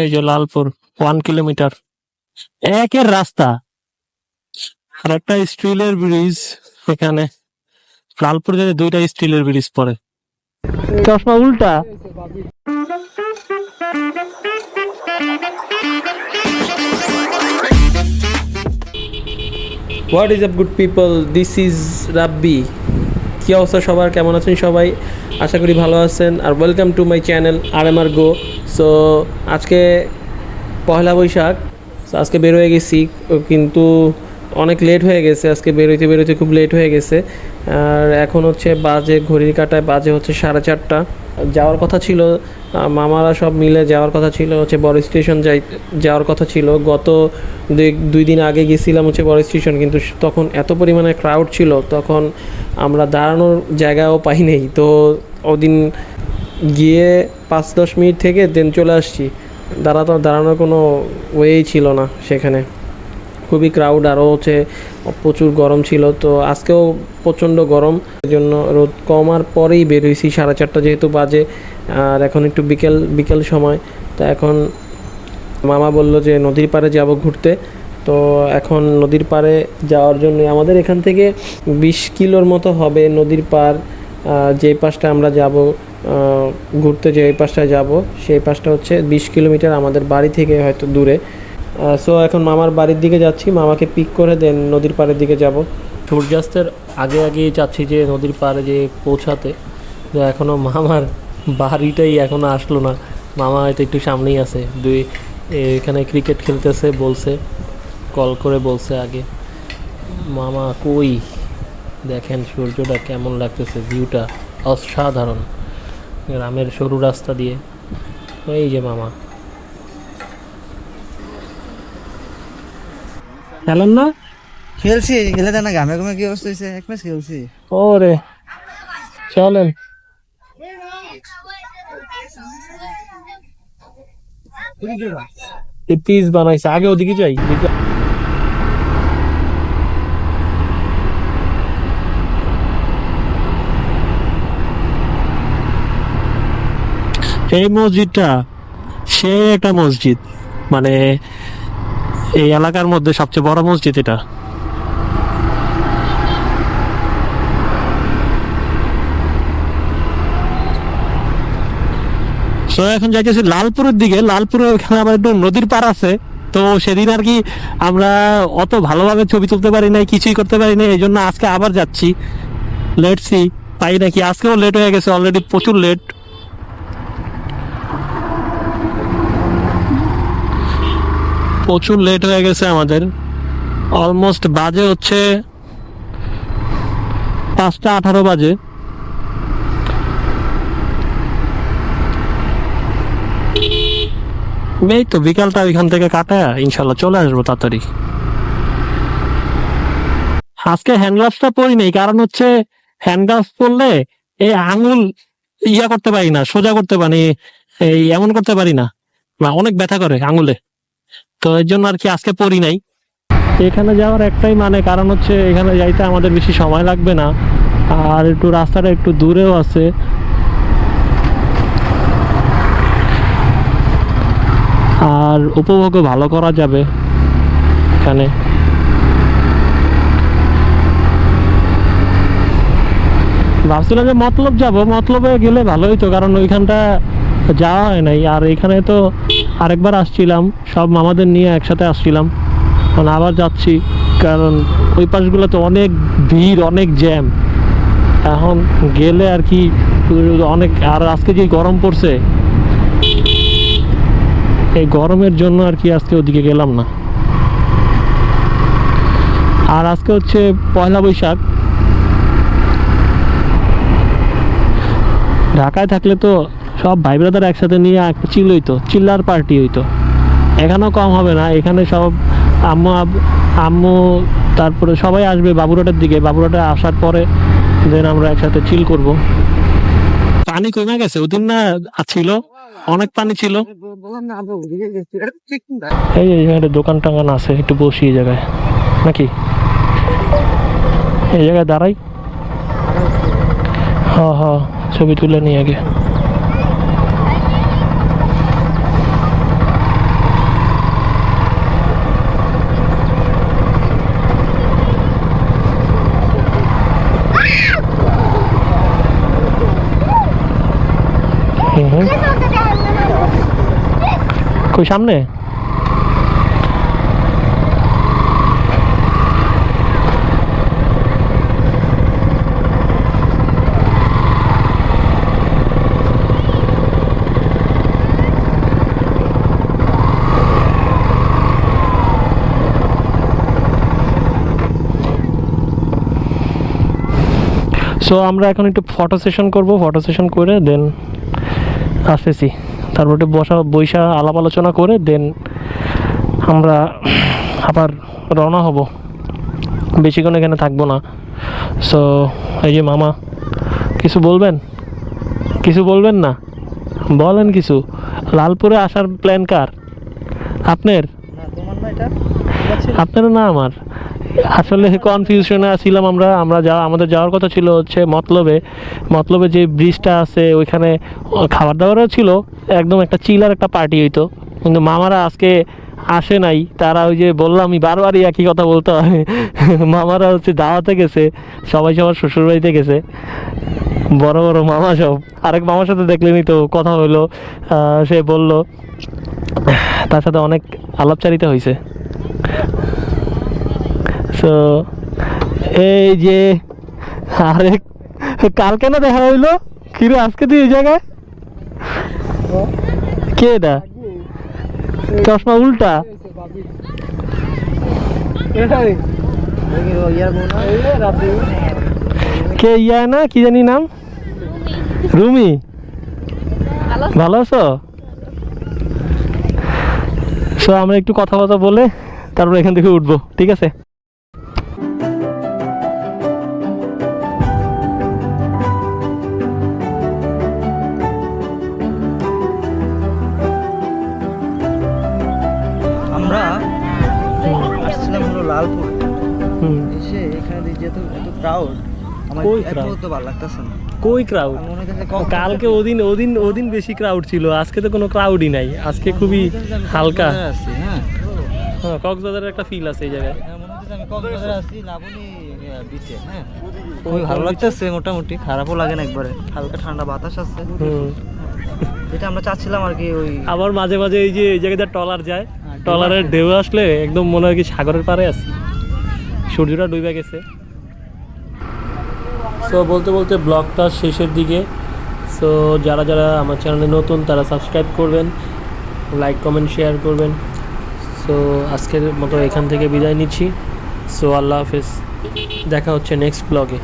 এই যে Lalpur one kilometre একের রাস্তা। আর একটা স্টিলের ব্রিজ এখানে। লালপুর থেকে দুইটা স্টিলের ব্রিজ পরে চশমা উল্টা। What is up good people this is Rabbi কী অবস্থা সবার? কেমন আছেন সবাই? আশা করি ভালো আছেন। আর ওয়েলকাম টু মাই চ্যানেল আর এম আর গো সো আজকে পয়লা বৈশাখ আজকে বের হয়ে গেছি, কিন্তু অনেক লেট হয়ে গেছে, আজকে বেরোইতে বেরোইতে খুব লেট হয়ে গেছে। আর এখন হচ্ছে বাজে, ঘড়ির কাটায় বাজে হচ্ছে সাড়ে চারটা। যাওয়ার কথা ছিল মামারা সব মিলে যাওয়ার কথা ছিল, হচ্ছে বড় স্টেশন যাই, যাওয়ার কথা ছিল। গত দুই দিন আগে গেছিলাম হচ্ছে বড় স্টেশন কিন্তু তখন এত পরিমাণে ক্রাউড ছিল, তখন আমরা দাঁড়ানোর জায়গাও পাই নেই। তো ওদিন গিয়ে পাঁচ দশ মিনিট থেকে দেন চলে আসছি। দাঁড়াতো দাঁড়ানোর কোনো ওয়েই ছিল না সেখানে। খুবই ক্রাউড আরও হচ্ছে প্রচুর গরম ছিল। তো আজকেও প্রচণ্ড গরম। জন্য রোদ কমার পরেই বের হয়েছি সাড়ে চারটা যেহেতু বাজে। আর এখন একটু বিকেল বিকেল সময়। তো এখন মামা বলল যে নদীর পাড়ে যাব ঘুরতে। তো এখন নদীর পাড়ে যাওয়ার জন্য আমাদের এখান থেকে বিশ কিলোর মতো হবে নদীর আহ, যে পাশটা আমরা যাব। ঘুরতে যে এই পাশটায় যাব, সেই পাশটা হচ্ছে বিশ কিলোমিটার আমাদের বাড়ি থেকে হয়তো দূরে। সো এখন মামার বাড়ির দিকে যাচ্ছি, মামাকে পিক করে দেন নদীর পাড়ের দিকে যাব। সূর্যাস্তের আগে আগেই যাচ্ছি যে নদীর পাড়ে যে পৌঁছাতে। তো এখনও মামার বাড়িটাই এখনও আসলো না। মামা হয়তো একটু সামনেই আছে। দুই এখানে ক্রিকেট খেলতেছে, বলছে। কল করে বলছে আগে। মামা কই? দেখেন সূর্যটা কেমন লাগতেছে ভিউটা অসাধারণ। গ্রামের সরু রাস্তা দিয়ে। এই যে মামা। খেলেন না? খেলছি খেলে দেয় না ঘামে ঘামে কি অবস্থা হয়েছে এক ম্যাচ খেলছি। ওরে চলেন। পিস বানাইছে আগে ওদিকে যাই। এই মসজিদটা, সে একটা মসজিদ। মানে এই এলাকার মধ্যে সবচেয়ে বড় মসজিদ এটা। তো এখন যাইতেছি লালপুরের দিকে। লালপুরে ওখানে আবার একটু নদীর পার আছে। তো সেদিন আর কি আমরা অত ভালোভাবে ছবি তুলতে পারি নাই, কিছুই করতে পারি নাই এই জন্য আজকে আবার যাচ্ছি। লেট সি পাই নাকি? আজকেও লেট হয়ে গেছে অলরেডি প্রচুর লেট প্রচুর লেট হয়ে গেছে আমাদের। অলমোস্ট বাজে হচ্ছে পাঁচটা আঠারো বাজে। এই তো বিকালটা ওইখান থেকে কাটায় ইনশাল্লাহ চলে আসব তাড়াতাড়ি। আজকে হ্যান্ড গ্লাভসটা পরি নেই, কারণ হচ্ছে হ্যান্ড গ্লাভস পরলে এই আঙুল ইয়া করতে পারি না, সোজা করতে পারি, এই এমন করতে পারি না অনেক ব্যথা করে আঙুলে। তো এর জন্য আর কি আজকে পড়ি নাই। এখানে যাওয়ার একটাই মানে কারণ হচ্ছে এখানে যাইতে আমাদের বেশি সময় লাগবে না। আর একটু রাস্তাটা একটু দূরেও আছে। আর উপভোগও ভালো করা যাবে এখানে। ভাবছিলাম যে মতলব যাব, মতলবে গেলে ভালোই তো কারণ ওইখানটা যাওয়া হয় নাই। আর এখানে তো আরেকবার আসছিলাম, সব মামাদের নিয়ে একসাথে আসছিলাম। এখন আবার যাচ্ছি, কারণ ওই পাশগুলো তো অনেক ভিড়, অনেক জ্যাম। এখন গেলে আর কি, অনেক, আর আজকে যে গরম পড়ছে, এই গরমের জন্য আর কি আজকে ওদিকে গেলাম না। আর আজকে হচ্ছে পয়লা বৈশাখ। ঢাকায় থাকলে তো সব ভাই ব্রাদার একসাথে নিয়ে চিল হইতো চিল্লার পার্টি হইতো। এখানেও কম হবে না, এখানে সব আম্মু আম্মু, তারপরে সবাই আসবে বাবুরাটের দিকে বাবুরাটে আসার পরে দেন আমরা একসাথে চিল করব। পানি কমে গেছে, ওদিন না ছিল, অনেক পানি ছিল। এই এখানে দোকান টাঙ্গান আছে, একটু বসি এই জায়গায়। নাকি? এই জায়গায় দাঁড়াই। হ হ, ছবি তুলে নিয়ে আগে। কই সামনে? সো আমরা এখন একটু ফটো সেশন করব ফটো সেশন করে দেন আসতেছি। তারপর একটু বসা বৈশা আলাপ আলোচনা করে দেন আমরা আবার রওনা হব। বেশিক্ষণ এখানে থাকব না। সো এই যে মামা কিছু বলবেন? কিছু বলবেন না? বলেন কিছু। লালপুরে আসার প্ল্যান কার? আপনার? আপনার না আমার আসলে কনফিউশনে ছিলাম আমরা আমরা যা আমাদের যাওয়ার কথা ছিল হচ্ছে মতলবে মতলবে যে ব্রিজটা আছে ওইখানে খাবার দাবারও ছিল, একদম একটা চিলার একটা পার্টি হইতো। কিন্তু মামারা আজকে আসে নাই, তারা ওই যে বললাম বারবারই একই কথা বলতে হয়। মামারা হচ্ছে দাওয়াতে গেছে, সবাই সবার শ্বশুরবাড়িতে গেছে। বড় বড় মামা সব। আরেক মামার সাথে দেখলেনি তো কথা হলো সে বলল, তার সাথে অনেক আলাপচারিতা হয়েছে সো এই যে আরে কালকে না দেখা হইল? কিরে আজকে তুই এই জায়গায়? কে এটা? চশমা উল্টা? কে ইয়া না কি জানি নাম? রুমি। ভালো আছো? সো আমরা একটু কথা কথা বলে তারপর এখান থেকে উঠবো ঠিক আছে? এসে এখানে এত ক্রাউড আমার কই এক ভালো লাগতেছে না। কই ক্রাউড কালকে ওদিন ওদিন ওদিন বেশি ক্রাউড ছিল আজকে তো কোনো ক্রাউডই নাই। আজকে খুবই হালকা। হ্যাঁ। হ্যাঁ কক্সবাজারের একটা ফিল আছে এই জায়গায়। হ্যাঁ, হ্যাঁ। খুবই ভালো লাগতেছে মোটামুটি খারাপও লাগে না একবারে। হালকা ঠান্ডা বাতাস আছে। যেটা আমরা চাচ্ছিলাম আর কি ওই আবার মাঝে মাঝে এই যে এই জায়গাতে টলার যায় টলারের আসে। ঢেউ আসলে একদম মনে হয় কি সাগরের পাড়ে আছে। সূর্যটা ডুবে গেছে। সো বলতে বলতে ব্লগটা শেষের দিকে। সো যারা যারা আমার চ্যানেলে নতুন, তারা সাবস্ক্রাইব করবেন, লাইক, কমেন্ট, শেয়ার করবেন। সো আজকের মতো এখান থেকে বিদায় নিচ্ছি। সো আল্লাহ হাফেজ। দেখা হচ্ছে নেক্সট ব্লগে।